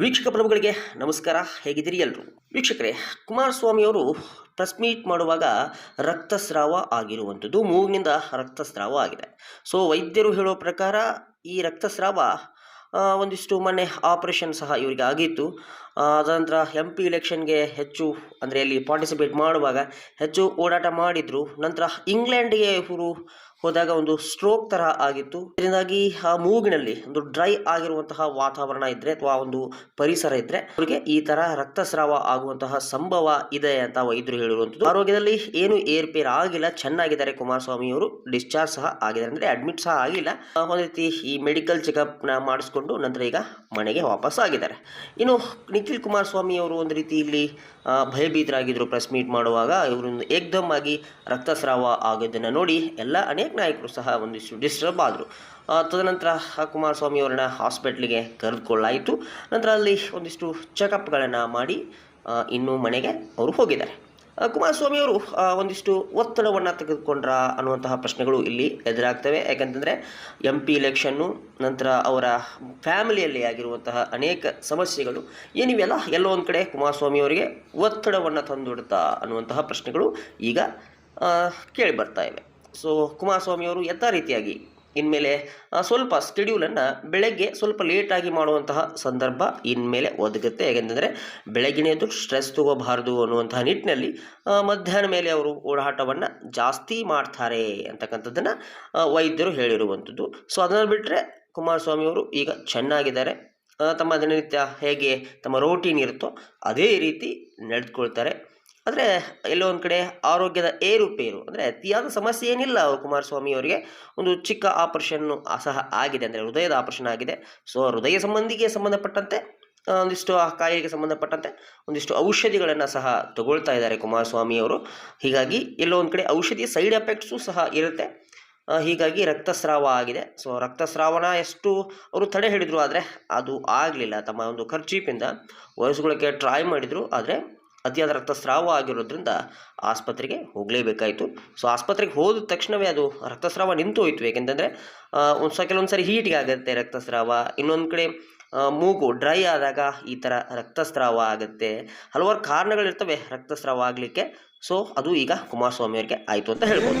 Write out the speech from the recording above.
ವೀಕ್ಷಕ ಪ್ರಭುಗಳಿಗೆ ನಮಸ್ಕಾರ. ಹೇಗಿದ್ದೀರಿ ಎಲ್ಲರೂ ವೀಕ್ಷಕರೇ, ಕುಮಾರಸ್ವಾಮಿಯವರು ಪ್ರೆಸ್ ಮೀಟ್ ಮಾಡುವಾಗ ರಕ್ತಸ್ರಾವ ಆಗಿರುವಂಥದ್ದು, ಮೂಗಿನಿಂದ ರಕ್ತಸ್ರಾವ ಆಗಿದೆ. ಸೊ ವೈದ್ಯರು ಹೇಳೋ ಪ್ರಕಾರ ಈ ರಕ್ತಸ್ರಾವ ಒಂದಿಷ್ಟು ಮೊನ್ನೆ ಆಪರೇಷನ್ ಸಹ ಇವರಿಗೆ ಆಗಿತ್ತು. ಅದನಂತರ ಎಂ ಪಿ ಇಲೆಕ್ಷನ್ಗೆ ಹೆಚ್ಚು, ಅಂದರೆ ಅಲ್ಲಿ ಪಾರ್ಟಿಸಿಪೇಟ್ ಮಾಡುವಾಗ ಹೆಚ್ಚು ಓಡಾಟ ಮಾಡಿದರು. ನಂತರ ಇಂಗ್ಲೆಂಡ್ಗೆ ಇವರು ಹೋದಾಗ ಒಂದು ಸ್ಟ್ರೋಕ್ ತರಹ ಆಗಿತ್ತು. ಇದರಿಂದಾಗಿ ಆ ಮೂಗಿನಲ್ಲಿ ಒಂದು ಡ್ರೈ ಆಗಿರುವಂತಹ ವಾತಾವರಣ ಇದ್ದರೆ ಅಥವಾ ಒಂದು ಪರಿಸರ ಇದ್ದರೆ ಅವರಿಗೆ ಈ ತರ ರಕ್ತಸ್ರಾವ ಆಗುವಂತಹ ಸಂಭವ ಇದೆ ಅಂತ ವೈದ್ಯರು ಹೇಳಿರುವಂಥದ್ದು. ಆರೋಗ್ಯದಲ್ಲಿ ಏನು ಏರ್ಪೇರ್ ಆಗಿಲ್ಲ, ಚೆನ್ನಾಗಿದ್ದಾರೆ ಕುಮಾರಸ್ವಾಮಿ ಅವರು, ಡಿಸ್ಚಾರ್ಜ್ ಸಹ ಆಗಿದ್ದಾರೆ ಅಂದರೆ ಅಡ್ಮಿಟ್ ಸಹ ಆಗಿಲ್ಲ. ಒಂದು ರೀತಿ ಈ ಮೆಡಿಕಲ್ ಚೆಕಪ್ನ ಮಾಡಿಸ್ಕೊಂಡು ನಂತರ ಈಗ ಮನೆಗೆ ವಾಪಸ್ ಆಗಿದ್ದಾರೆ. ಇನ್ನು ನಿಖಿಲ್ ಕುಮಾರಸ್ವಾಮಿ ಅವರು ಒಂದು ರೀತಿ ಇಲ್ಲಿ ಭಯಭೀತರಾಗಿದ್ರು ಪ್ರೆಸ್ ಮೀಟ್ ಮಾಡುವಾಗ. ಇವರು ಏಕ್ದಮ್ ಆಗಿ ರಕ್ತಸ್ರಾವ ಆಗೋದನ್ನು ನೋಡಿ ಎಲ್ಲ ಅನೇಕ ನಾಯಕರು ಸಹ ಒಂದಿಷ್ಟು ಡಿಸ್ಟರ್ಬ್ ಆದರು. ತದನಂತರ ಕುಮಾರಸ್ವಾಮಿ ಅವರನ್ನ ಹಾಸ್ಪಿಟ್ಲಿಗೆ ಕರೆದುಕೊಳ್ಳಾಯಿತು ನಂತರ ಅಲ್ಲಿ ಒಂದಿಷ್ಟು ಚೆಕಪ್ಗಳನ್ನು ಮಾಡಿ ಇನ್ನೂ ಮನೆಗೆ ಅವರು ಹೋಗಿದ್ದಾರೆ. ಕುಮಾರಸ್ವಾಮಿಯವರು ಒಂದಿಷ್ಟು ಒತ್ತಡವನ್ನು ತೆಗೆದುಕೊಂಡ್ರ ಅನ್ನುವಂತಹ ಪ್ರಶ್ನೆಗಳು ಇಲ್ಲಿ ಎದುರಾಗ್ತವೆ. ಯಾಕಂತಂದರೆ ಎಂ ಪಿ ಇಲೆಕ್ಷನ್ನು ನಂತರ ಅವರ ಫ್ಯಾಮಿಲಿಯಲ್ಲಿ ಆಗಿರುವಂತಹ ಅನೇಕ ಸಮಸ್ಯೆಗಳು, ಏನಿವೆಲ್ಲ ಎಲ್ಲೋ ಒಂದು ಕಡೆ ಕುಮಾರಸ್ವಾಮಿ ಅವರಿಗೆ ಒತ್ತಡವನ್ನು ತಂದುಬಿಡುತ್ತಾ ಅನ್ನುವಂತಹ ಪ್ರಶ್ನೆಗಳು ಈಗ ಕೇಳಿ ಬರ್ತಾ ಇವೆ. ಸೊ ಕುಮಾರಸ್ವಾಮಿ ಅವರು ಯಥಾ ರೀತಿಯಾಗಿ ಇನ್ಮೇಲೆ ಸ್ವಲ್ಪ ಸ್ಕೆಡ್ಯೂಲನ್ನು ಬೆಳಗ್ಗೆ ಸ್ವಲ್ಪ ಲೇಟಾಗಿ ಮಾಡುವಂತಹ ಸಂದರ್ಭ ಇನ್ಮೇಲೆ ಒದಗುತ್ತೆ ಯಾಕೆಂತಂದರೆ ಬೆಳಗಿನ ಎದ್ದು ಸ್ಟ್ರೆಸ್ ತಗೋಬಾರ್ದು ಅನ್ನುವಂತಹ ನಿಟ್ಟಿನಲ್ಲಿ ಮಧ್ಯಾಹ್ನ ಮೇಲೆ ಅವರು ಓಡಾಟವನ್ನು ಜಾಸ್ತಿ ಮಾಡ್ತಾರೆ ಅಂತಕ್ಕಂಥದ್ದನ್ನು ವೈದ್ಯರು ಹೇಳಿರುವಂಥದ್ದು. ಸೊ ಅದನ್ನು ಬಿಟ್ಟರೆ ಕುಮಾರಸ್ವಾಮಿ ಅವರು ಈಗ ಚೆನ್ನಾಗಿದ್ದಾರೆ. ತಮ್ಮ ದಿನನಿತ್ಯ ಹೇಗೆ ತಮ್ಮ ರೋಟೀನ್ ಇರುತ್ತೋ, ಅದೇ ರೀತಿ ನಡೆದುಕೊಳ್ತಾರೆ. ಆದರೆ ಎಲ್ಲೋ ಒಂದು ಕಡೆ ಆರೋಗ್ಯದ ಏರುಪೇರು ಅಂದರೆ ಅತಿಯಾದ ಸಮಸ್ಯೆ ಏನಿಲ್ಲ ಕುಮಾರಸ್ವಾಮಿ ಅವರಿಗೆ. ಒಂದು ಚಿಕ್ಕ ಆಪರೇಷನ್ನು ಸಹ ಆಗಿದೆ ಅಂದರೆ ಹೃದಯದ ಆಪರೇಷನ್ ಆಗಿದೆ. ಸೊ ಹೃದಯ ಸಂಬಂಧಿಗೆ ಸಂಬಂಧಪಟ್ಟಂತೆ ಒಂದಿಷ್ಟು ಆ ಕಾಯಿಲೆಗೆ ಸಂಬಂಧಪಟ್ಟಂತೆ ಒಂದಿಷ್ಟು ಔಷಧಿಗಳನ್ನು ಸಹ ತಗೊಳ್ತಾ ಇದ್ದಾರೆ ಕುಮಾರಸ್ವಾಮಿ ಅವರು. ಹೀಗಾಗಿ ಎಲ್ಲೋ ಒಂದು ಕಡೆ ಔಷಧಿ ಸೈಡ್ ಎಫೆಕ್ಟ್ಸು ಸಹ ಇರುತ್ತೆ. ಹೀಗಾಗಿ ರಕ್ತಸ್ರಾವ ಆಗಿದೆ. ಸೊ ರಕ್ತಸ್ರಾವನ ಎಷ್ಟು ಅವರು ತಡೆ ಹಿಡಿದ್ರು ಆದರೆ ಅದು ಆಗಲಿಲ್ಲ. ತಮ್ಮ ಒಂದು ಖರ್ಚೀಪಿಂದ ವಯಸ್ಸುಗಳಿಗೆ ಟ್ರೈ ಮಾಡಿದರು. ಆದರೆ ಅತಿಯಾದ ರಕ್ತಸ್ರಾವ ಆಗಿರೋದ್ರಿಂದ ಆಸ್ಪತ್ರೆಗೆ ಹೋಗಲೇಬೇಕಾಯಿತು. ಸೊ ಆಸ್ಪತ್ರೆಗೆ ಹೋದ ತಕ್ಷಣವೇ ಅದು ರಕ್ತಸ್ರಾವ ನಿಂತು ಹೋಯಿತು. ಏಕೆಂತಂದರೆ ಒಂದು ಸಹ ಕೆಲವೊಂದು ಸರಿ ಹೀಟಿಗೆ ಆಗುತ್ತೆ ರಕ್ತಸ್ರಾವ. ಇನ್ನೊಂದು ಕಡೆ ಮೂಗು ಡ್ರೈ ಆದಾಗ ಈ ಥರ ರಕ್ತಸ್ರಾವ ಆಗುತ್ತೆ. ಹಲವಾರು ಕಾರಣಗಳಿರ್ತವೆ ರಕ್ತಸ್ರಾವ ಆಗಲಿಕ್ಕೆ. ಸೊ ಅದು ಈಗ ಕುಮಾರಸ್ವಾಮಿ ಅವರಿಗೆ ಆಯಿತು ಅಂತ ಹೇಳ್ಬೋದು.